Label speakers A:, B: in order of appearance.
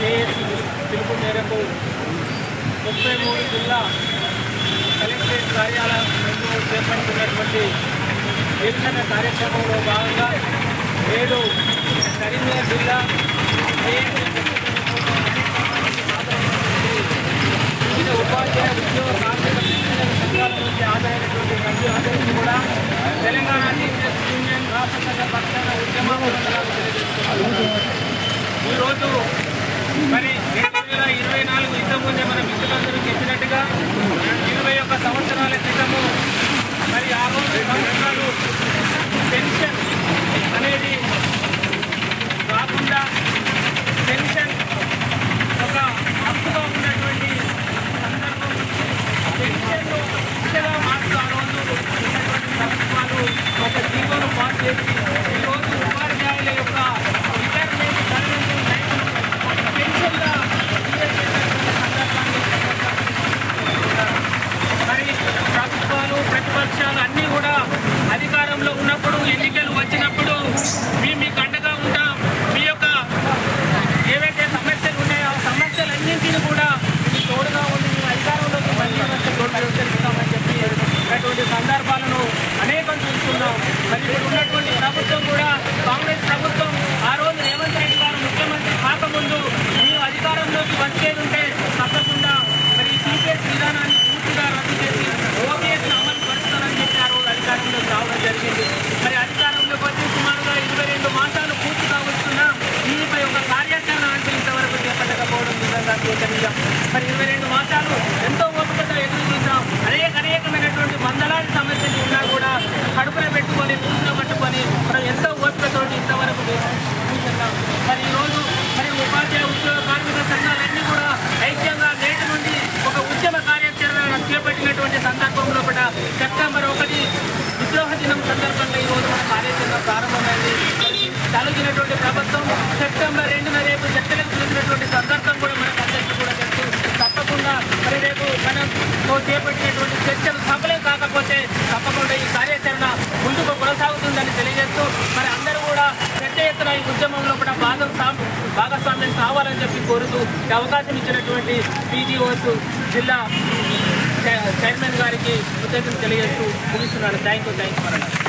A: JAC పిలుపు మేరకు ముప్పై మూడు జిల్లా కలెక్టరేట్ కార్యాలయం ముందు చేపడుతున్నటువంటి నిరసన కార్యక్రమంలో భాగంగా నేడు కరీంనగర్ జిల్లా జేఏసీ వివిధ ఉపాధ్యాయ ఉద్యోగ కార్మిక శిక్షణ సంఘాల నుంచి ఆదాయమైనటువంటి ప్రతి ఆదాయాన్ని కూడా తెలంగాణ టీచర్స్ యూనియన్ రాష్ట్ర సంఘ పక్షాన ఉద్యమాలు ఈరోజు మరి రెండు వేల ఇరవై నాలుగు ఇంతకుముందే మన మిత్రులందరూ చెప్పినట్టుగా ఇరవై ఒక్క సంవత్సరాల క్రితము మరి ఆ రోజు సంవత్సరాలు సందర్భాలను అనేకం చూస్తున్నాం. మరి ఇప్పుడు ఉన్నటువంటి ప్రభుత్వం కూడా కాంగ్రెస్ ప్రభుత్వం ఆ రోజు రేవంత్ రెడ్డి గారు ముఖ్యమంత్రి కాకముందు మీరు అధికారంలోకి వచ్చేది ఉంటే తప్పకుండా మరి ఈ టీపీఎస్ విధానాన్ని పూర్తిగా రద్దు చేసి ఓపీఎస్ అమలు పరుస్తారని చెప్పి ఆ రోజు అధికారంలోకి రావడం జరిగింది. మరి అధికారంలోకి వచ్చి సుమారుగా ఇరవై రెండు మాసాలు పూర్తిగా వస్తున్నా దీనిపై ఒక కార్యాచరణ అంటే ఇంతవరకు చేపట్టకపోవడం నిజంగా శోచనీయం మరి ఇరవై రెండు మాసాలు సందర్భంగా ఈ మన కార్యాచరణ ప్రారంభమైంది. కలిగినటువంటి ప్రభుత్వం సెప్టెంబర్ రెండున రేపు చర్చలకు పిలిచినటువంటి సందర్భం కూడా మనకు అందరికీ కూడా తెలుసు. తప్పకుండా మరి రేపు మనం చేపట్టినటువంటి చర్చలు సఫలం కాకపోతే తప్పకుండా ఈ కార్యాచరణ ముందుకు కొనసాగుతుందని తెలియజేస్తూ మరి అందరూ కూడా పెద్ద ఎత్తున ఈ ఉద్యమంలో కూడా భాగం భాగస్వామ్యం కావాలని చెప్పి కోరుతూ అవకాశం ఇచ్చినటువంటి పీజీఓస్ జిల్లా చైర్మన్ గారికి కృతజ్ఞతలు తెలియజేస్తూ ముగిస్తున్నాను. Thank you thank you